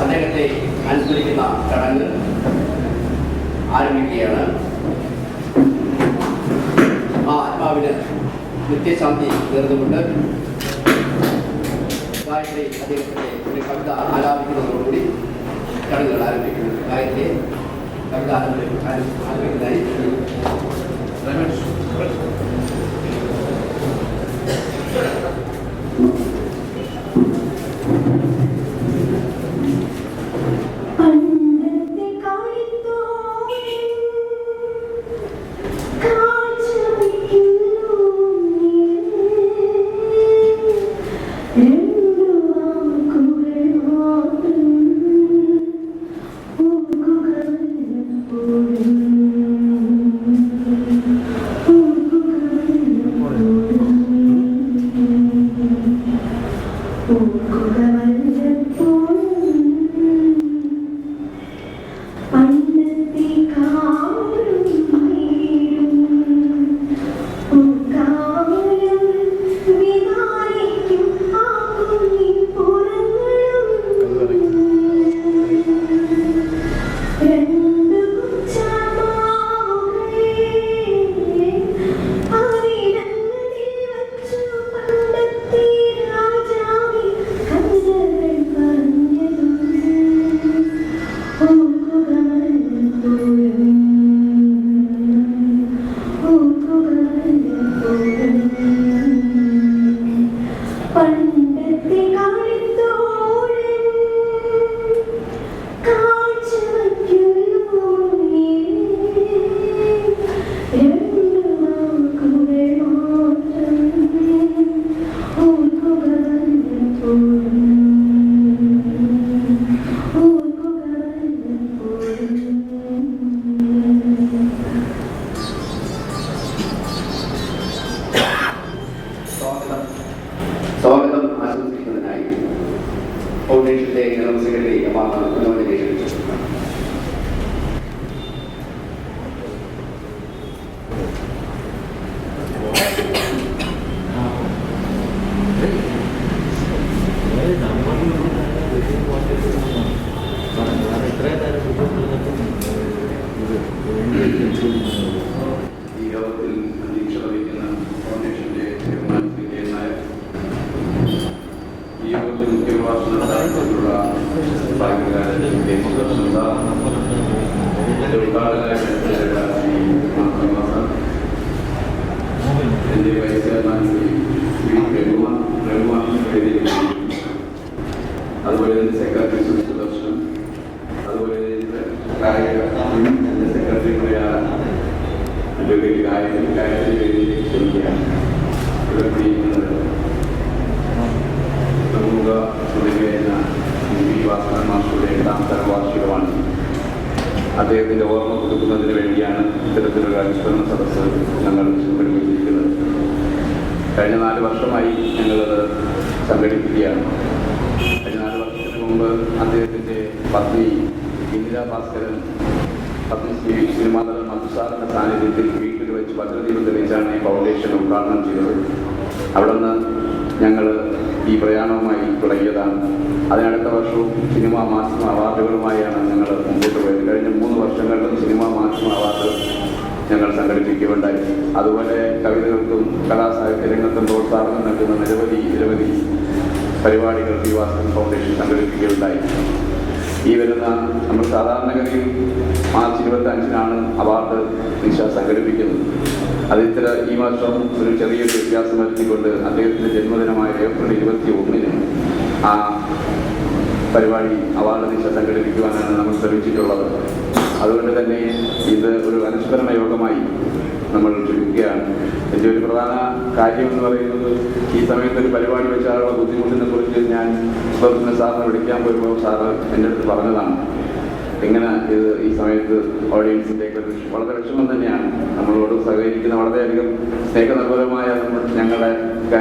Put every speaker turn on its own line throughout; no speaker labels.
അദ്ദേഹത്തെ അനുസ്മരിക്കുന്ന ചടങ്ങ് ആരംഭിക്കുകയാണ്. ആ ആത്മാവിന് നിത്യശാന്തി നേർന്നുകൊണ്ട് ഗായത്രി അദ്ദേഹത്തിന്റെ ഒരു കവിത ആലാപിക്കുന്നതോടുകൂടി ചടങ്ങുകൾ ആരംഭിക്കുന്നു. ഗായത്രി കവിത ആലപി-
എന്റെ വൈസ് ചെയർമാൻ ശ്രീ രഘുമാൻ രഘുമാൻ അതുപോലെ തന്നെ സെക്രട്ടറി സുദർശൻ അതുപോലെ കായിക എന്റെ സെക്രട്ടറിയുടെ അഡ്വക്കേറ്റ് ഗായത്രി ഗായത്രി വേദിയിലേക്ക് ക്ഷണിക്കുകയാണ് ഇവിടെ കുടിയിരിക്കുന്നത് പ്രമുഖ തുടങ്ങിയ വാസവൻ മാസ്റ്ററുടെ എട്ടാമത്തെ വാർഷികമാണ് അദ്ദേഹത്തിന്റെ ഓർമ്മ പുതുക്കുന്നതിന് വേണ്ടിയാണ് ഇത്തരത്തിലുള്ള അനുസ്മരണ സദസ്സ് ഞങ്ങൾ സംഘടിപ്പിച്ചിരിക്കുന്നത്. കഴിഞ്ഞ നാല് വർഷമായി ഞങ്ങളത് സംഘടിപ്പിക്കുകയാണ്. കഴിഞ്ഞ നാല് വർഷത്തിന് മുമ്പ് അദ്ദേഹത്തിന്റെ പത്നി ഇന്ദിരാ ഭാസ്കരൻ പത്മശ്രീ സിനിമാതല മധുസാറിന്റെ സാന്നിധ്യത്തിൽ വീട്ടിൽ വെച്ച് ഭദ്രദീപം തെളിയിച്ചാണ് ഈ ഫൗണ്ടേഷൻ ഉദ്ഘാടനം ചെയ്തത്. അവിടെ നിന്ന് ഞങ്ങൾ ഈ പ്രയാണവുമായി തുടങ്ങിയതാണ്. അതിനടുത്ത വർഷവും സിനിമാ മാധ്യമ അവാർഡുകളുമായാണ് ഞങ്ങൾ മുമ്പോട്ട് പോയത്. കഴിഞ്ഞ മൂന്ന് വർഷങ്ങളിലും സിനിമാ മാധ്യമ അവാർഡ് ഞങ്ങൾ സംഘടിപ്പിക്കുകയുണ്ടായി. അതുപോലെ കവിതകൾക്കും കലാസാഹിത്യ രംഗത്തും പ്രോത്സാഹനം നൽകുന്ന നിരവധി നിരവധി പരിപാടികൾ വാസവൻ ഫൗണ്ടേഷൻ സംഘടിപ്പിക്കുകയുണ്ടായി. ഈ വരുന്ന നമ്മൾ സാധാരണഗതിയിൽ മാർച്ച് ഇരുപത്തി അഞ്ചിനാണ് അവാർഡ് നിശ സംഘടിപ്പിക്കുന്നത്. അത് ഇത്ര ഈ വർഷം ഒരു ചെറിയൊരു വ്യത്യാസം വരുത്തിക്കൊണ്ട് അദ്ദേഹത്തിന്റെ ജന്മദിനമായ ഏപ്രിൽ ഇരുപത്തി ഒന്നിന് ആ പരിപാടി അവാർഡ് നിശ സംഘടിപ്പിക്കുവാനാണ് നമ്മൾ ശ്രമിച്ചിട്ടുള്ളത്. അതുകൊണ്ട് തന്നെ ഇത് ഒരു അനുസ്മരണ യോഗമായി നമ്മൾ ചുരുക്കുകയാണ്. എന്റെ ഒരു പ്രധാന കാര്യം എന്ന് പറയുന്നത് ഈ സമയത്ത് ഒരു പരിപാടി വെച്ചാലുള്ള ബുദ്ധിമുട്ടിനെ കുറിച്ച് ഞാൻ സാറിനെ വിളിക്കാൻ പോയപ്പോൾ സാറ് എന്റെ അടുത്ത് പറഞ്ഞതാണ്. എങ്ങനെ ഇത് ഈ സമയത്ത് ഓഡിയൻസിന്റെ ഒരു വളരെ വിഷമം തന്നെയാണ്. നമ്മളോട് സഹകരിക്കുന്ന വളരെയധികം സ്നേഹനിർഭരമായ ഞങ്ങളുടെ ഒക്കെ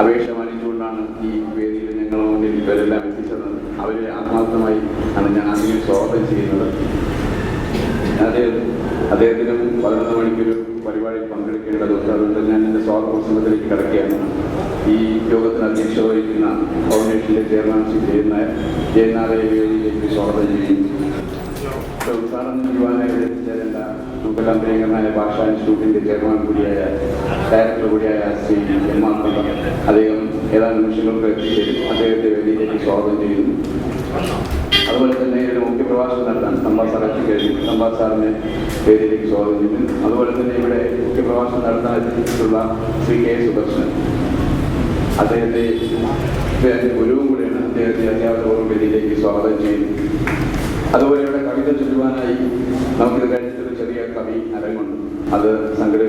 അപേക്ഷ മാനിച്ചുകൊണ്ടാണ് ഈ വേദിയിൽ ഞങ്ങൾ മുന്നിൽ ഇവരെല്ലാം എത്തിച്ചത്. അവരെ ആത്മാർത്ഥമായി ആണ് ഞാൻ അധികം സ്വാഗതം ചെയ്യുന്നത്. അദ്ദേഹം അദ്ദേഹത്തിനും പതിനൊന്ന് മണിക്കൊരു പരിപാടിയിൽ പങ്കെടുക്കേണ്ടതുണ്ട് അതുകൊണ്ട് ഞാൻ എന്റെ സ്വാഗത പ്രസംഗത്തിലേക്ക് കിടക്കുകയാണ്. ഈ യോഗത്തിന് അധ്യക്ഷത വഹിക്കുന്ന ഫൗണ്ടേഷന്റെ ചെയർമാൻ ചെയ്യുന്ന ജയനാഥ വേദിയിലേക്ക് സ്വാഗതം ചെയ്യുന്നു. ഉദ്ഘാടനം ചെയ്യുവാനായി എത്തിച്ചേരേണ്ട നമുക്കെല്ലാം പ്രിയങ്കരനായ ഭാഷാ ഇൻസ്റ്റിറ്റ്യൂട്ടിന്റെ ചെയർമാൻ കൂടിയായ ഡയറക്ടർ കൂടിയായ ശ്രീ എം ആർ അദ്ദേഹം ഏതാനും നിമിഷങ്ങൾക്ക് എത്തിച്ചേരും അദ്ദേഹത്തെ വേദിയിലേക്ക് സ്വാഗതം ചെയ്യുന്നു. അതുപോലെ തന്നെ ഒരു മുഖ്യ പ്രഭാഷണം നടത്താൻ സമ്പാ സാർ എത്തിക്കഴിഞ്ഞു സമ്പാ സാറിനെ വേദിയിലേക്ക് സ്വാഗതം ചെയ്യുന്നു. അതുപോലെ തന്നെ ഇവിടെ മുഖ്യ പ്രഭാഷണം നടത്താൻ എത്തിച്ചിട്ടുള്ള ശ്രീ കെ സുദർശൻ. അദ്ദേഹത്തെ ഗുരുവും കൂടെയാണ് അദ്ദേഹത്തെ അധ്യാപകപൂർവം വേദിയിലേക്ക് സ്വാഗതം ചെയ്യുന്നു. അതുപോലെ ഇവിടെ കവിത ചൊല്ലുവാനായി നമുക്കിത് കഴിഞ്ഞിട്ടൊരു ചെറിയ കവി അരങ്ങുണ്ട്. അത് സംഘടി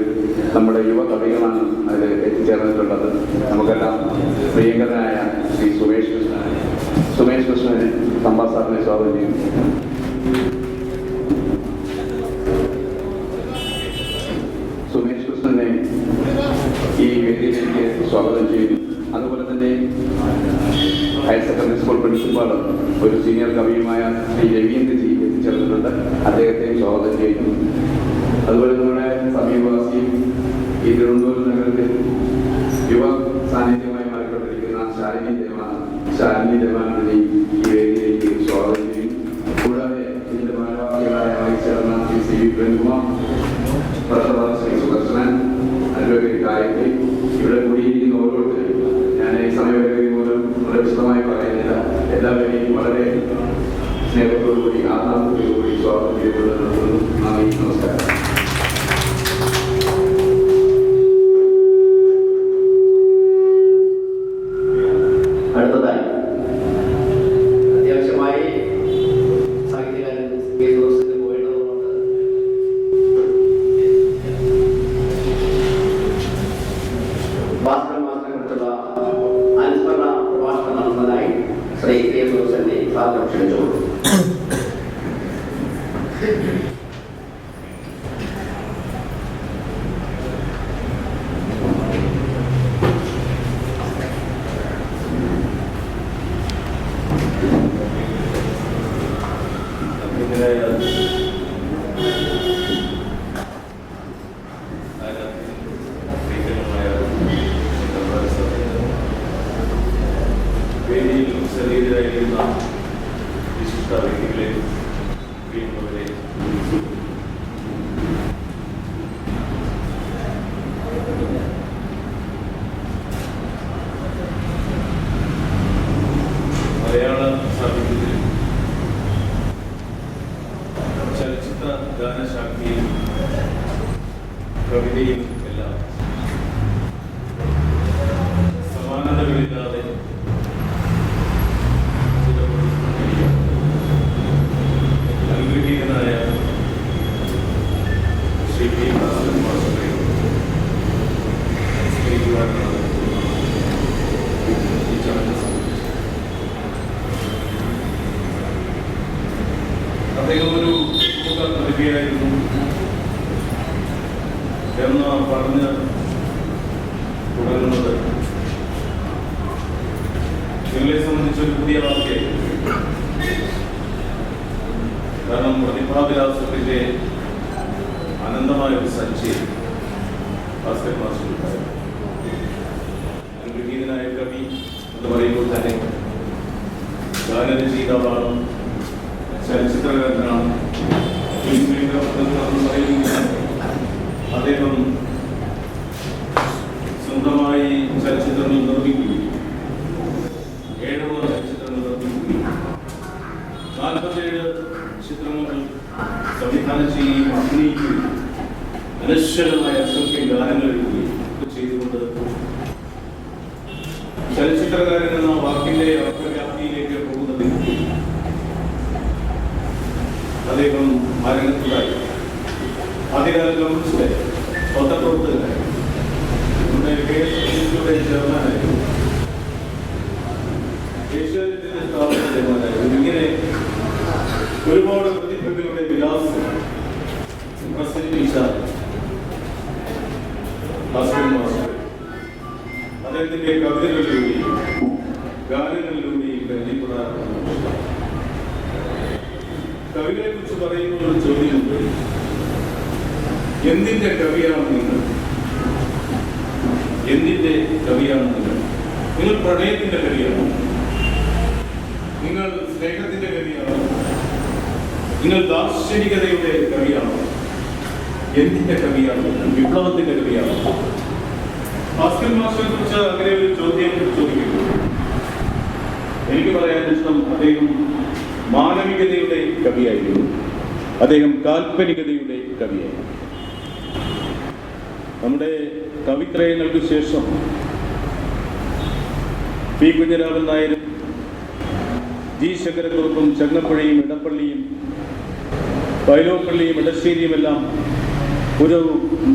നമ്മുടെ യുവ കവികളാണ് അതിൽ എത്തിച്ചേർന്നിട്ടുള്ളത്. നമുക്കെല്ലാം പ്രിയങ്കരനായ ശ്രീ സുമേഷ് കൃഷ്ണൻ. സുമേഷ് കൃഷ്ണനെ സമ്പാദ് സാറിനെ സ്വാഗതം ചെയ്യുന്നു. പ്രിൻസിപ്പാളും ഒരു സീനിയർ കവിയുമായ ശ്രീ രവീന്ദ്ര ജി എത്തിച്ചേർന്നിട്ടുണ്ട്. അദ്ദേഹത്തെയും സ്വാഗതം ചെയ്യുന്നു. അതുപോലെ നമ്മുടെ സമീപവാസിയും ഈ തിരുവനന്തപുരം നഗരത്തിൽ യുവ സാന്നിധ്യമായി മാറിക്കൊണ്ടിരിക്കുന്ന ശാലിനി ദേവാണ് ശാലിനി ദേവാനന്ദി ഈ വേദിയിലേക്ക് സ്വാഗതം ചെയ്യും കൂടാതെ ഇതിന്റെ ഭാരവാഹികളായ ചേർന്ന ശ്രീ സി വി പ്രേംകുമാർ പ്രസവ ശ്രീ സുദർശനൻ അഡ്വക്കേറ്റ് ഗായത്രി ഇവിടെ കൂടിയിരിക്കുന്ന ഓരോരുത്തരും ഞാൻ ഈ സമയപരിധി മൂലം വളരെ വിശദമായി പറയുന്നില്ല എല്ലാവരെയും വളരെ സ്നേഹത്തോടുകൂടി ആത്മാർത്ഥതയോടുകൂടി സ്വാഗതം ചെയ്തുകൊണ്ട് നിർത്തുന്നു നന്ദി നമസ്കാരം.
അടുത്തതായി അത്യാവശ്യമായി സാഹിത്യകാരൻ ജോസഫിന് പോയിട്ടതുകൊണ്ട് ഭാസ്കരൻ മാസ്റ്ററെ കുറിച്ചുള്ള അനുസ്മരണ പ്രഭാഷണം നടന്നതായി ശ്രീ കെ ജോസഫിനെ സാധനം ക്ഷണിച്ചോളൂ
വേദിയിൽ ശരീരരായിരിക്കുന്ന വിശിഷ്ട വ്യക്തികളെ പ്രിയമുള്ളവരെ മലയാള സാഹിത്യത്തിൽ ചലച്ചിത്ര ഗാനശാഖയിൽ കവിതയും എല്ലാം സമാനതകളില്ലാതെ അനുഗ്രഹീതനായ ശ്രീ പി ഭാസ്കരൻ മാസ്റ്ററെ സ്നേഹിക്കുവാനാണ് ഈ ചടങ്ങ് സംബന്ധിച്ചത് അദ്ദേഹം ഒരു പ്രതിഭയായിരുന്നു എന്ന് പറഞ്ഞ് തുടങ്ങുന്നത്. നിങ്ങളെ സംബന്ധിച്ച് ഒരു പുതിയ വാക്യം കാരണം പ്രതിഭാവിലാസത്തിന്റെ അനന്തമായ ഒരു സഞ്ചി ഭാസ്കർ മാസ്റ്റർ ഗൃഹീതനായ കവി എന്ന് പറയുമ്പോൾ തന്നെ ഗാനരചയിതാവാണ് ചലച്ചിത്രകാരനാണ് അദ്ദേഹം സ്വന്തമായി ചലച്ചിത്രങ്ങൾ നിർമ്മിക്കുകയും ഏഴോളം ചലച്ചിത്രങ്ങൾ നിർമ്മിക്കുകയും നാൽപ്പത്തേഴ് ചിത്രങ്ങൾ സംവിധാനം ചെയ്യുകയും അഭിനയിക്കുകയും അനശ്വരമായ അസംഖ്യം ഗാനങ്ങൾ എഴുതുകയും ചെയ്തുകൊണ്ട് ചലച്ചിത്രകാരൻ എന്ന വാക്കിന്റെ അർത്ഥവ്യാപ്തിയിലേക്ക് അദ്ദേഹം ആരംഭത്തിലായി ആദ്യകാല കമ്മ്യൂണിസ്റ്റ് പത്രപ്രവർത്തകനായി നമ്മുടെ കെ എസ് ഇൻസ്റ്റിറ്റ്യൂട്ടിന്റെ ചെയർമാനായിരുന്നു. ഏഷ്യാനെറ്റിന്റെ സ്ഥാപന ചെയർമാനായിരുന്നു. ഇങ്ങനെ ഒരുപാട് പ്രതിഭകളുടെ വിലാസം പ്രസരിപ്പിച്ച അദ്ദേഹത്തിന്റെ കവിതകളിലൂടെയും ഗാനങ്ങളിലൂടെയും പരിചയപ്പെടാറുണ്ട്. കവികളെ കുറിച്ച് പറയുന്ന ഒരു ചോദ്യമുണ്ട്. എന്തിന്റെ കവിയാണ് നിങ്ങൾ? എന്തിന്റെ കവിയാണ് നിങ്ങൾ? നിങ്ങൾ പ്രണയത്തിന്റെ കവിയാണോ? നിങ്ങൾ സ്നേഹത്തിന്റെ കവിയാണോ? നിങ്ങൾ ദാർശനികതയുടെ കവിയാണോ? എന്തിന്റെ കവിയാണ് വിപ്ലവത്തിന്റെ കവിയാണ്? ഭാസ്കർ മാസ്റ്ററെ കുറിച്ച് അങ്ങനെ ഒരു ചോദ്യം ചോദിക്കുന്നു. എനിക്ക് പറയാൻ ഇഷ്ടം അദ്ദേഹം മാനവികതയുടെ കവിയായിരുന്നു. അദ്ദേഹം കാൽപ്പനികതയുടെ കവിയായിരുന്നു. നമ്മുടെ കവിത്രയങ്ങൾക്ക് ശേഷം പി. കുഞ്ഞരാമൻ നായരും ജി. ശങ്കരക്കുറുപ്പും ചങ്ങപ്പുഴയും ഇടപ്പള്ളിയും വയലോപ്പള്ളിയും ഇടശ്ശേരിയുമെല്ലാം ഒരു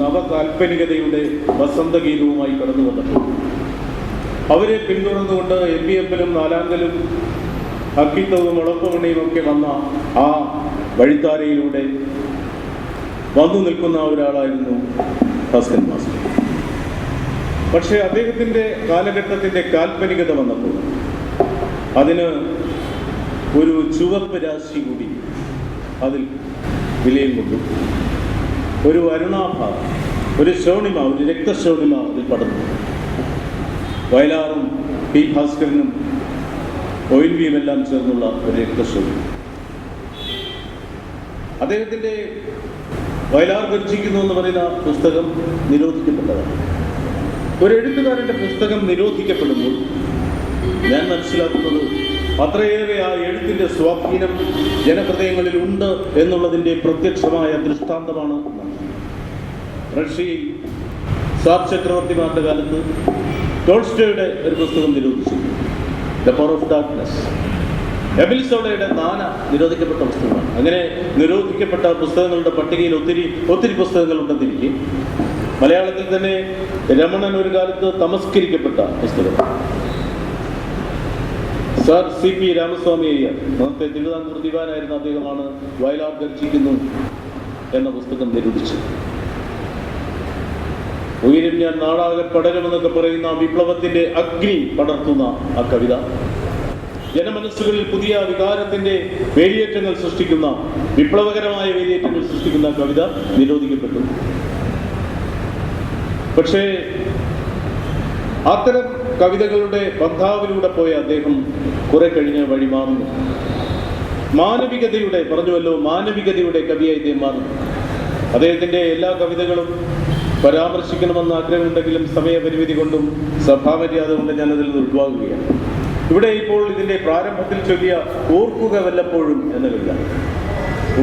നവകാൽപ്പനികതയുടെ വസന്തഗീതവുമായി കടന്നു വന്നപ്പോൾ അവരെ പിന്തുടർന്നുകൊണ്ട് എം പി എഫിലും നാലാങ്കലും അക്കിത്തവും ഉളപ്പമണിയും ഒക്കെ വന്ന ആ വഴിത്താരയിലൂടെ വന്നു നിൽക്കുന്ന ഒരാളായിരുന്നു ഭാസ്കൻ മാസ്റ്റർ. പക്ഷേ അദ്ദേഹത്തിന്റെ കാലഘട്ടത്തിന്റെ കാൽപ്പനികത വന്നപ്പോൾ അതിന് ഒരു ചുവപ്പ് രാശി കൂടി അതിൽ വിലയും കൊണ്ടു. ഒരു അരുണാഭ ഒരു ശോണിമ ഒരു രക്തശോണിമ അതിൽ പടർന്നു. വയലാറും പി ഭാസ്കരനും ഒയിൽവിയും വീമെല്ലാം ചേർന്നുള്ള ഒരു രക്തസ്വരൂപം അദ്ദേഹത്തിന്റെ വയലാർ ഭരിച്ചിരിക്കുന്നു എന്ന് പറയുന്ന പുസ്തകം നിരോധിക്കപ്പെട്ടതാണ്. ഒരു എഴുത്തുകാരന്റെ പുസ്തകം നിരോധിക്കപ്പെടുമ്പോൾ ഞാൻ മനസ്സിലാക്കുന്നത് അത്രയേറെ ആ എഴുത്തിന്റെ സ്വാധീനം ജനഹൃദയങ്ങളിൽ ഉണ്ട് എന്നുള്ളതിന്റെ പ്രത്യക്ഷമായ ദൃഷ്ടാന്തമാണ്. റഷ്യയിൽ സാർ ചക്രവർത്തിമാരുടെ കാലത്ത് ടോൾസ്റ്റോയുടെ ഒരു പുസ്തകം നിരോധിച്ചു ദ പവർ ഓഫ് ഡാർക്ക്നെസ് എബിൽസോളയുടെ നാന നിരോധിക്കപ്പെട്ട പുസ്തകമാണ്. അങ്ങനെ നിരോധിക്കപ്പെട്ട പുസ്തകങ്ങളുടെ പട്ടികയിൽ ഒത്തിരി ഒത്തിരി പുസ്തകങ്ങൾ ഉണ്ടെന്നിരിക്കും. മലയാളത്തിൽ തന്നെ രമണൻ ഒരു കാലത്ത് തമസ്കരിക്കപ്പെട്ട പുസ്തകം. Sir C P Ramaswamy Iyer അന്നത്തെ തിരുവിതാംകൂർ ദിവാനായിരുന്ന അദ്ദേഹമാണ് വയലാർ ഗർജിക്കുന്നു എന്ന പുസ്തകം നിരൂപിച്ചത്. ഉയരും ഞാൻ നാടാകെ പടരുമെന്നൊക്കെ പറയുന്ന വിപ്ലവത്തിന്റെ അഗ്നി പടർത്തുന്ന ആ കവിത. ജനമനസ്സുകളിൽ പുതിയ വികാരത്തിന്റെ വേലിയേറ്റങ്ങൾ സൃഷ്ടിക്കുന്ന വിപ്ലവകരമായ വേലിയേറ്റങ്ങൾ സൃഷ്ടിക്കുന്ന കവിത നിരോധിക്കപ്പെട്ടു. പക്ഷേ അത്തരം കവിതകളുടെ ബന്ധാവിലൂടെ പോയ അദ്ദേഹം കുറെ കഴിഞ്ഞ് വഴിമാറുന്നു മാനവികതയുടെ പറഞ്ഞുവല്ലോ മാനവികതയുടെ കവിയായി ഇദ്ദേഹം മാറുന്നു. അദ്ദേഹത്തിന്റെ എല്ലാ കവിതകളും പരാമർശിക്കണമെന്ന് ആഗ്രഹമുണ്ടെങ്കിലും സമയപരിമിതി കൊണ്ടും സഭാമര്യാദ കൊണ്ടും ഞാനതിൽ നിന്ന് ഒഴിവാകുകയാണ് ഇവിടെ ഇപ്പോൾ ഇതിന്റെ പ്രാരംഭത്തിൽ ചൊല്ലിയ ഓർക്കുക വല്ലപ്പോഴും എന്ന കവിത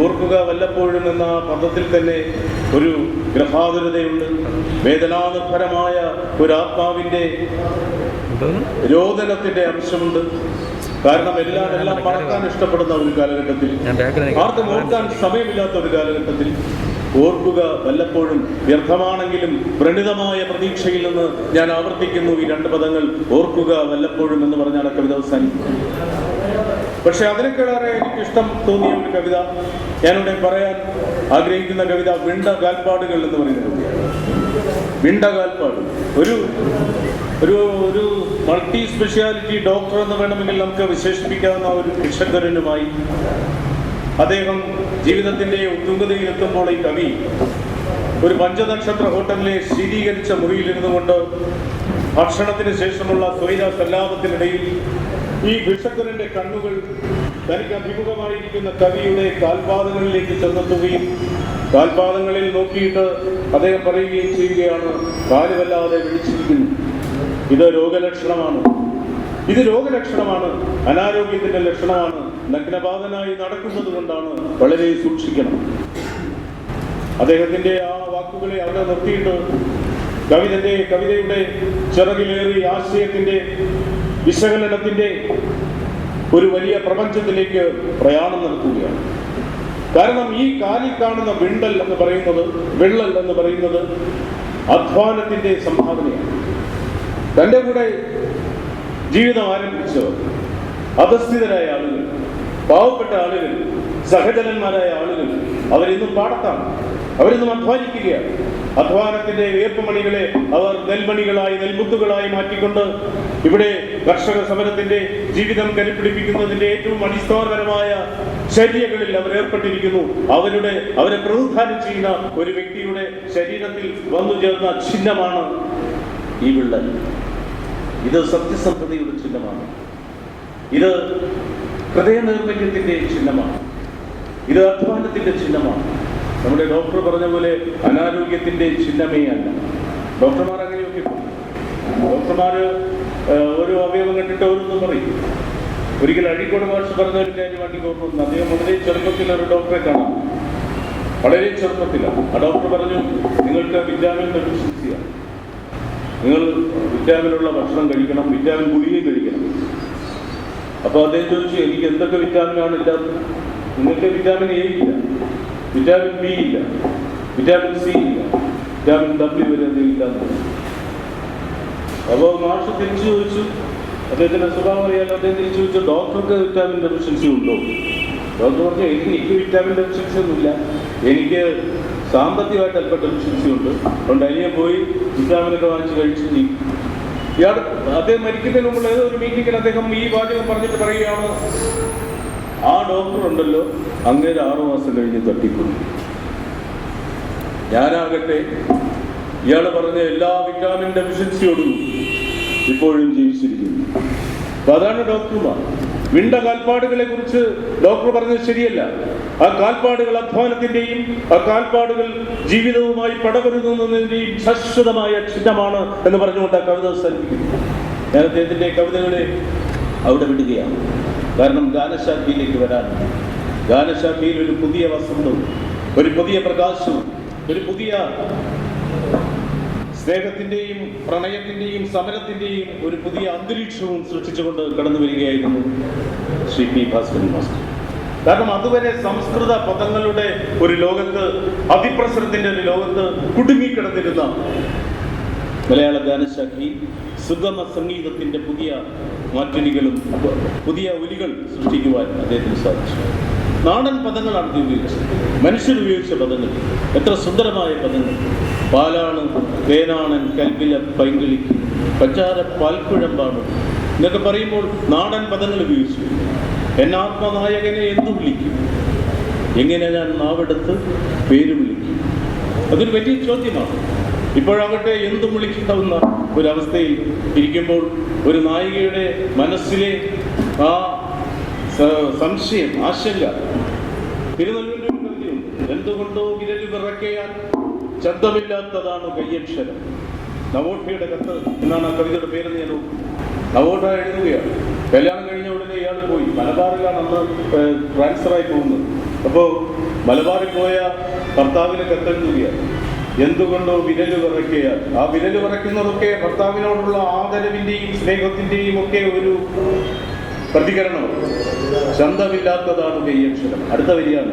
ഓർക്കുക വല്ലപ്പോഴും എന്ന പദത്തിൽ തന്നെ ഒരു ഗ്രഹാതുരതയുണ്ട് വേദനാനിർഭരമായ ഒരു ആത്മാവിന്റെ രോദനത്തിന്റെ അംശമുണ്ട്. കാരണം എല്ലാം എല്ലാം മറക്കാൻ ഇഷ്ടപ്പെടുന്ന ഒരു കാലഘട്ടത്തിൽ
ഞാൻ.
ആർക്കും ഓർക്കാൻ സമയമില്ലാത്ത ഒരു കാലഘട്ടത്തിൽ ഓർക്കുക വല്ലപ്പോഴും വ്യർത്ഥമാണെങ്കിലും വ്രണിതമായ പ്രതീക്ഷയിൽ നിന്ന് ഞാൻ ആവർത്തിക്കുന്നു ഈ രണ്ട് പദങ്ങൾ. ഓർക്കുക വല്ലപ്പോഴും എന്ന് പറഞ്ഞാണ് കവിത അവസാനിക്കുന്നത് പക്ഷെ അതിനേക്കാളേറെ എനിക്ക് ഇഷ്ടം തോന്നിയ ഒരു കവിത ഞാനിവിടെ പറയാൻ ആഗ്രഹിക്കുന്ന കവിത വിണ്ട കാൽപ്പാടുകൾ എന്ന് പറയുന്ന വിണ്ട കാൽപ്പാട് ഒരു ഒരു ഒരു മൾട്ടി സ്പെഷ്യാലിറ്റി ഡോക്ടർ എന്ന് വേണമെങ്കിൽ നമുക്ക് വിശേഷിപ്പിക്കാവുന്ന ഒരു ഭിഷഗ്വരനുമായി അദ്ദേഹം ജീവിതത്തിന്റെ ഉത്തുംഗതയിലെത്തുമ്പോൾ ഈ കവി ഒരു പഞ്ചനക്ഷത്ര ഹോട്ടലിലെ ശീതീകരിച്ച മുറിയിലിരുന്നു കൊണ്ട് ഭക്ഷണത്തിന് ശേഷമുള്ള സ്വൈര സല്ലാപത്തിനിടയിൽ ഈ ഭിഷക്കരന്റെ കണ്ണുകൾ തനിക്ക് അഭിമുഖമായിരിക്കുന്ന കവിയുടെ കാൽപാദങ്ങളിലേക്ക് ചെന്നെത്തുകയും കാൽപാദങ്ങളിൽ നോക്കിയിട്ട് അദ്ദേഹം പറയുകയും ചെയ്യുകയാണ് കാലുവല്ലാതെ വിളിച്ചിരിക്കുന്നു. ഇത് രോഗലക്ഷണമാണ്. ഇത് രോഗലക്ഷണമാണ്. അനാരോഗ്യത്തിന്റെ ലക്ഷണമാണ്. നഗ്നപാതനായി നടക്കുന്നത് കൊണ്ടാണ് വളരെ സൂക്ഷിക്കണം. അദ്ദേഹത്തിന്റെ ആ വാക്കുകളെ അവിടെ നിർത്തിയിട്ട് കവിതന്റെ കവിതയുടെ ചിറകിലേറി ആശയത്തിന്റെ വിശകലനത്തിന്റെ ഒരു വലിയ പ്രപഞ്ചത്തിലേക്ക് പ്രയാണം നടത്തുകയാണ്. കാരണം ഈ കാലിൽ കാണുന്ന വിണ്ടൽ എന്ന് പറയുന്നത് വിള്ളൽ എന്ന് പറയുന്നത് അധ്വാനത്തിന്റെ സംഭാവനയാണ്. തന്റെ കൂടെ ജീവിതം ആരംഭിച്ചവർ അധസ്ഥിതരായ ആളുകൾ പാവപ്പെട്ട ആളുകൾ സഹജനന്മാരായ ആളുകൾ അവരിന്നും പാടത്താണ് അവരിന്നും അധ്വാനിക്കുകയാണ് അധ്വാനത്തിന്റെ വേപ്പുമണികളെ അവർ നെൽമണികളായി നെൽമുത്തുകളായി മാറ്റിക്കൊണ്ട് ഇവിടെ കർഷക സമരത്തിന്റെ ജീവിതം കരുപിടിപ്പിക്കുന്നതിന്റെ ഏറ്റവും അടിസ്ഥാനപരമായ ശരീരങ്ങളിൽ അവർ ഏർപ്പെട്ടിരിക്കുന്നു. അവരുടെ അവരെ പ്രതിനിധാനം ചെയ്യുന്ന ഒരു വ്യക്തിയുടെ ശരീരത്തിൽ വന്നു ചേർന്ന ചിഹ്നമാണ് ഈ വിള്ളൽ. ഇത് സത്യസന്ധതയുടെ ചിഹ്നമാണ്. ഇത് ഹൃദയ നൈർമല്യത്തിന്റെ ചിഹ്നമാണ്. ഇത് അധ്വാനത്തിന്റെ ചിഹ്നമാണ്. നമ്മുടെ ഡോക്ടർ പറഞ്ഞ പോലെ അനാരോഗ്യത്തിന്റെ ചിഹ്നമേ അല്ല. ഡോക്ടർമാർ അങ്ങനെയൊക്കെ പറയും. ഡോക്ടർമാര് ഒരു അവയവം കണ്ടിട്ട് ഓരോന്നും പറയും. ഒരിക്കൽ അഴീക്കോട് മാഷ് പറഞ്ഞ ഒരു കാര്യം വണ്ടി ഓർക്കുന്നു അദ്ദേഹം വളരെ ചെറുപ്പത്തിൽ ഒരു ഡോക്ടറെ കാണാം. വളരെ ചെറുപ്പത്തിലാണ് ആ ഡോക്ടർ പറഞ്ഞു നിങ്ങൾക്ക് വിറ്റാമിൻ ഡെഫിഷ്യൻസിയാണ് നിങ്ങൾ വിറ്റാമിനുള്ള ഭക്ഷണം കഴിക്കണം വിറ്റാമിൻ ഗുളികയും കഴിക്കണം. അപ്പോൾ അദ്ദേഹം ചോദിച്ചു എനിക്ക് എന്തൊക്കെ വിറ്റാമിനാണ് ഇല്ലാത്തത്? നിങ്ങൾക്ക് വിറ്റാമിൻ എ ഇല്ല. വിറ്റാമിൻ ബി ഇല്ല. വിറ്റാമിൻ സി ഇല്ല. വിറ്റാമിൻ ഡബ്ല്യു വരെ എന്തെങ്കിലും അപ്പോൾ മാഷ് തിരിച്ചു ചോദിച്ചു. അദ്ദേഹത്തിന്റെ സ്വഭാവം അറിയാലോ അദ്ദേഹം തിരിച്ചു ചോദിച്ചു ഡോക്ടർക്ക് വിറ്റാമിൻ ഡെഫിഷ്യൻസി ഉണ്ടോ? ഡോക്ടർ പറഞ്ഞു എനിക്ക് വിറ്റാമിൻ ഡെഫിഷ്യൻസി ഒന്നുമില്ല എനിക്ക് സാമ്പത്തികമായിട്ട് അല്പം ഡെഫിഷ്യൻസി ഉണ്ട്. അതുകൊണ്ട് അനിയെ പോയി വിറ്റാമിനൊക്കെ വാങ്ങിച്ച് കഴിച്ചു നീ ഇയാൾ അദ്ദേഹം മരിക്കുന്നതിന് മുമ്പുള്ള ഏതോ ഒരു മീറ്റിംഗിൽ അദ്ദേഹം ഈ വാചകം പറഞ്ഞിട്ട് പറയുകയാണ്? ആ ഡോക്ടർ ഉണ്ടല്ലോ അങ്ങേര് ആറു മാസം കഴിഞ്ഞ് തട്ടിക്കൊണ്ടു ഞാനാകട്ടെ ഇയാൾ പറഞ്ഞ എല്ലാ വിറ്റാമിൻ ഡെഫിഷ്യൻസിയോടും ഇപ്പോഴും ജീവിച്ചിരിക്കുന്നു. അപ്പൊ അതാണ് ഡോക്ടർമാർ വിണ്ട കാൽപ്പാടുകളെ കുറിച്ച് ഡോക്ടർ പറഞ്ഞത് ശരിയല്ല. ആ കാൽപ്പാടുകൾ അധ്വാനത്തിന്റെയും ആ കാൽപ്പാടുകൾ ജീവിതവുമായി പടപരുന്നതിന്റെയും ശാശ്വതമായ ചിഹ്നമാണ് എന്ന് പറഞ്ഞുകൊണ്ട് ആ കവിത അവസാനിപ്പിക്കുന്നു. ഞാൻ അദ്ദേഹത്തിന്റെ കവിതകളെ അവിടെ വിടുകയാണ്. കാരണം ഗാനശാഖയിലേക്ക് വരാനുണ്ട് ഗാനശാഖയിൽ ഒരു പുതിയ വസന്തവും ഒരു പുതിയ പ്രകാശവും ഒരു പുതിയ സ്നേഹത്തിന്റെയും പ്രണയത്തിന്റെയും സമരത്തിന്റെയും ഒരു പുതിയ അന്തരീക്ഷവും സൃഷ്ടിച്ചുകൊണ്ട് കടന്നു വരികയായിരുന്നു ശ്രീ പി ഭാസ്കരൻ മാസ്റ്റർ. കാരണം അതുവരെ സംസ്കൃത പദങ്ങളുടെ ഒരു ലോകത്ത് അതിപ്രസരത്തിന്റെ ഒരു ലോകത്ത് കുടുങ്ങിക്കിടന്നിരുന്ന മലയാള ഗാനശാഖി സുഗമ സംഗീതത്തിന്റെ പുതിയ മാറ്റണികളും പുതിയ ഒലികൾ സൃഷ്ടിക്കുവാൻ അദ്ദേഹത്തിന് സാധിച്ചു. നാടൻ പദങ്ങളാണ് ഉപയോഗിച്ചത്. മനുഷ്യർ ഉപയോഗിച്ച പദങ്ങൾ. എത്ര സുന്ദരമായ പദങ്ങൾ. പാലാണ് വേനാണൻ കൽപ്പില പൈങ്കിളിക്ക് പച്ചാര പാൽക്കുഴമ്പാണ്. എന്നൊക്കെ പറയുമ്പോൾ നാടൻ പദങ്ങൾ ഉപയോഗിച്ചു. എന്നാത്മനായകനെ എന്തു വിളിക്കും? എങ്ങനെ ഞാൻ നാവെടുത്ത് പേര് വിളിക്കും? അതൊരു വലിയ ചോദ്യമാണ്. ഇപ്പോഴാകട്ടെ എന്തും വിളിക്കാവുന്ന ഒരവസ്ഥയിൽ ഇരിക്കുമ്പോൾ ഒരു നായികയുടെ മനസ്സിലെ ആ സംശയം ആശങ്ക തിരുനെല്ലൂരിൽ ഒരു എന്തുകൊണ്ടോ വിരൽ വിറക്കയാൽ ശബ്ദമില്ലാത്തതാണ് കയ്യക്ഷരം. നവോട്ടയുടെ കത്ത് എന്നാണ് ആ കവിതയുടെ പേരെന്ന് ഞാൻ നവോട്ട എഴുതുകയാണ്. കല്യാണം കഴിഞ്ഞ ഉടനെ ഇയാൾ പോയി. മലബാറിലാണ് അന്ന് ട്രാൻസ്ഫർ ആയി പോകുന്നത്. അപ്പോൾ മലബാറിൽ പോയ ഭർത്താവിനെ കത്തെഴുതുകയാണ്. എന്തുകൊണ്ടോ വിരൽ വിറയ്ക്കുക ആ വിരൽ വിറയ്ക്കുന്നതൊക്കെ ഭർത്താവിനോടുള്ള ആദരവിന്റെയും സ്നേഹത്തിന്റെയും ഒക്കെ ഒരു പ്രതികരണം ചന്തമില്ലാത്തതാണ് കയ്യക്ഷരം അടുത്ത വരിയാണ്.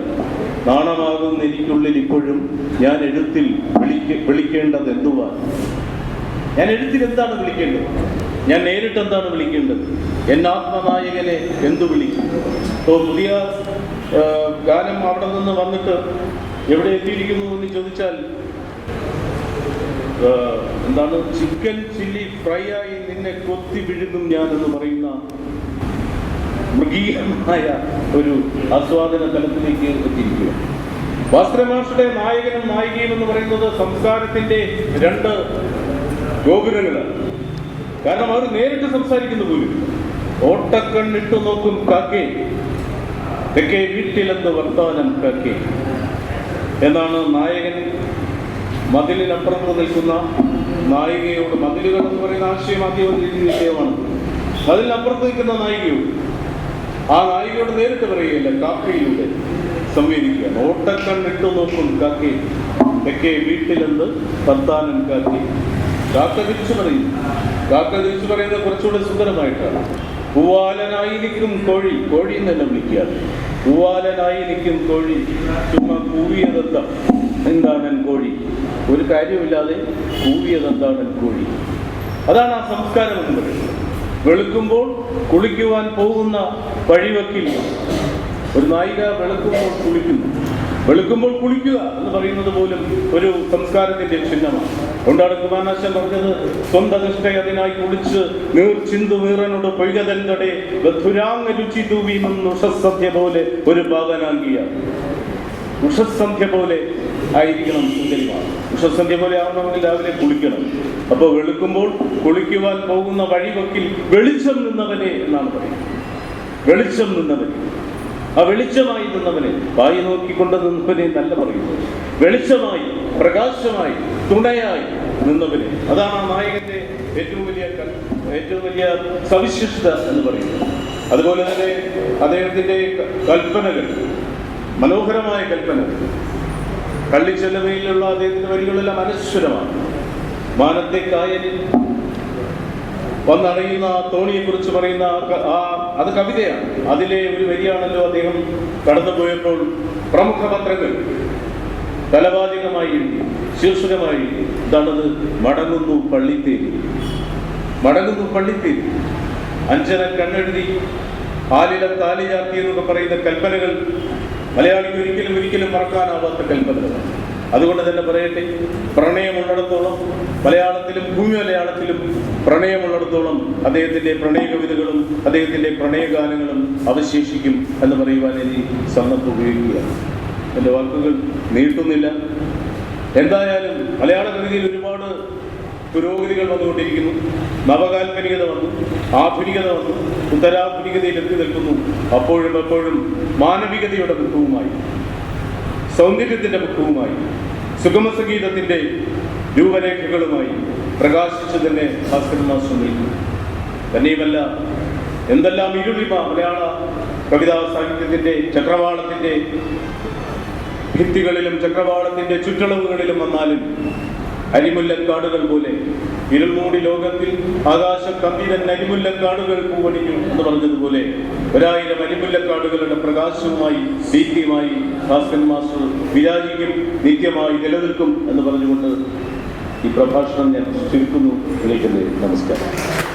നാണമാകുന്ന എനിക്കുള്ളിൽ ഇപ്പോഴും ഞാൻ എഴുത്തിൽ വിളിക്ക വിളിക്കേണ്ടത് എന്തുവാ? ഞാൻ എഴുത്തിൽ എന്താണ് വിളിക്കേണ്ടത്? ഞാൻ നേരിട്ട് എന്താണ് വിളിക്കേണ്ടത്? എൻ ആത്മനായകനെ എന്തു വിളിക്കും? ഇപ്പോൾ പുതിയ ഗാനം അവിടെ നിന്ന് വന്നിട്ട് എവിടെ എത്തിയിരിക്കുന്നു എന്ന് ചോദിച്ചാൽ എന്താണ്? ചിക്കൻ ചില്ലി ഫ്രൈ ആയി നിന്നെ കൊത്തി വിഴുതും ഞാൻ എന്ന് പറയുന്ന മൃഗീയമായ ഒരു ആസ്വാദന തലത്തിലേക്ക് എത്തിയിരിക്കുക ഭാസ്കരമാഷയുടെ നായകനും നായികയും എന്ന് പറയുന്നത് സംസ്കാരത്തിന്റെ രണ്ട് ഗോപുരങ്ങളാണ്. കാരണം അവർ നേരിട്ട് സംസാരിക്കുന്ന പോലും. ഓട്ടക്കണ്ണിട്ട് നോക്കും കാക്കേ. തെക്കേ വീട്ടിലെന്ത് വർത്തമാനം കാക്കേ. എന്നാണ് നായകൻ മതിലിനപ്പുറത്ത് നിൽക്കുന്ന നായികയോട് മതിലുകൾ എന്ന് പറയുന്ന ആശയം ആദ്യം വന്നിരിക്കുന്ന വിഷയമാണ്. മതിലിനപ്പുറത്ത് നിൽക്കുന്ന നായികയോട്. ആ നായികയോട് നേരിട്ട് പറയുകയില്ല കാക്കയിലൂടെ സംവേദിക്കുക. ഓട്ടക്കണ്ണിട്ട് നോക്കും കാക്കയിൽ തെക്കേ വീട്ടിലെന്ത്? വർത്താനം കാക്കി കാക്ക തിരിച്ചു പറയും. കാക്ക തിരിച്ചു പറയുന്നത് കുറച്ചുകൂടെ സുന്ദരമായിട്ടാണ്. പൂവാലനായി നിൽക്കും കോഴി. കോഴി എന്നെല്ലാം വിളിക്കുക പൂവാലനായി നിൽക്കും കോഴി. ചുമ്മാ കൂവിയതെന്താ? എന്താണൻ കോഴി? ഒരു കാര്യമില്ലാതെ കൂവിയതെന്താണൻ കോഴി? അതാണ് ആ സംസ്കാരം എന്ന് പറയുന്നത്. വെളുക്കുമ്പോൾ കുളിക്കുവാൻ പോകുന്ന വഴിവക്കിൽ ഒരു നായിക വെളുക്കുമ്പോൾ കുളിക്കുന്നു. വെളുക്കുമ്പോൾ കുളിക്കുക എന്ന് പറയുന്നത് പോലും ഒരു സംസ്കാരത്തിന്റെ ചിഹ്നമാണ്. കൊണ്ടാണ് കുമാരനാശൻ പറഞ്ഞത് സ്വന്തം നിഷ്ഠയതിനായി കുളിച്ച് നീർ ചിന്തു നീറനോട് ബന്ധുരാങ് രുചി തൂവി പോലെ ഒരു പാകനാങ്കിയ ഉഷസന്ധ്യ പോലെ ആയിരിക്കണം സുന്ദരിമാർ. ഉഷസന്ധ്യ പോലെ ആവണമെങ്കിൽ രാവിലെ കുളിക്കണം. അപ്പോൾ വെളുക്കുമ്പോൾ കുളിക്കുവാൻ പോകുന്ന വഴിവക്കിൽ വെളിച്ചം നിന്നവനെ എന്നാണ് പറയുന്നത്. വെളിച്ചം നിന്നവനെ. ആ വെളിച്ചമായി നിന്നവനെ. വായി നോക്കിക്കൊണ്ട് നിന്നവനെ നല്ല പറയുന്നു വെളിച്ചമായി പ്രകാശമായി തുണയായി നിന്നവനെ. അതാണ് ആ നായകന്റെ ഏറ്റവും വലിയ ഏറ്റവും വലിയ സവിശേഷത എന്ന് പറയുന്നത്. അതുപോലെ തന്നെ അദ്ദേഹത്തിന്റെ കൽപ്പനകൾ. മനോഹരമായ കൽപ്പന. കള്ളിച്ചെലവയിലുള്ള അദ്ദേഹത്തിന്റെ വരികളെല്ലാം അനശ്വരമാണ്. മാനത്തെ കായലിൽ വന്നണയുന്ന ആ തോണിയെ കുറിച്ച് പറയുന്ന ആ അത് കവിതയാണ്. അതിലെ ഒരു വരിയാണല്ലോ അദ്ദേഹം കടന്നുപോയപ്പോൾ പ്രമുഖ പത്രങ്ങൾ. തലവാചകമായി ശീർഷകമായി ഇതാണത് മടങ്ങുന്നു പള്ളിത്തേരി. മടങ്ങുന്നു പള്ളിത്തേരി. അഞ്ചന കണ്ണെഴുതി ആലില താലി ചാർത്തി എന്നൊക്കെ പറയുന്ന കൽപ്പനകൾ മലയാളിക്ക് ഒരിക്കലും ഒരിക്കലും മറക്കാനാവാത്ത കൽപ്പനകളാണ് അതുകൊണ്ട് തന്നെ പറയട്ടെ പ്രണയമുള്ളിടത്തോളം മലയാളത്തിലും ഭൂമി മലയാളത്തിലും പ്രണയമുള്ളിടത്തോളം അദ്ദേഹത്തിന്റെ പ്രണയ കവിതകളും അദ്ദേഹത്തിന്റെ പ്രണയഗാനങ്ങളും അവശേഷിക്കും എന്ന് പറയുവാൻ ഇനി സന്ദർഭം ഉപയോഗിക്കുകയാണ് എന്റെ വാക്കുകൾ നീട്ടുന്നില്ല. എന്തായാലും മലയാള കവിതയിൽ ഒരുപാട് പുരോഗതികൾ വന്നുകൊണ്ടിരിക്കുന്നു. നവകാൽപ്പനികത വന്നു. ആധുനികത വന്നു. ഉത്തരാധുനികതയിൽ എത്തി നിൽക്കുന്നു. അപ്പോഴും എപ്പോഴും മാനവികതയുടെ മുഖവുമായി സൗന്ദര്യത്തിന്റെ മുഖവുമായി സുഗമസംഗീതത്തിന്റെ രൂപരേഖകളുമായി പ്രകാശിച്ചു തന്നെ ഭാസ്കരൻ മാസ്റ്റർ തന്നെയുമല്ല എന്തെല്ലാം ഇരുളിമ മലയാള കവിതാ സാഹിത്യത്തിന്റെ ചക്രവാളത്തിന്റെ ഭിത്തികളിലും ചക്രവാളത്തിന്റെ ചുറ്റളവുകളിലും വന്നാലും അരിമുല്ലക്കാടുകൾ പോലെ. ഇരുൾമൂടി ലോകത്തിൽ ആകാശ കമ്പിരൻ അരിമുല്ലക്കാടുകൾ പൂവണിഞ്ഞു എന്ന് പറഞ്ഞതുപോലെ ഒരായിരം അരിമുല്ലക്കാടുകളുടെ പ്രകാശവുമായി ദീപ്തിയുമായി ഭാസ്കൻ മാസ്റ്റർ വിരാജിക്കും നിത്യമായി നിലനിൽക്കും എന്ന് പറഞ്ഞുകൊണ്ട് ഈ പ്രഭാഷണം ഞാൻ ചുരുക്കുന്നു. വിളിക്കുന്നത് നമസ്കാരം.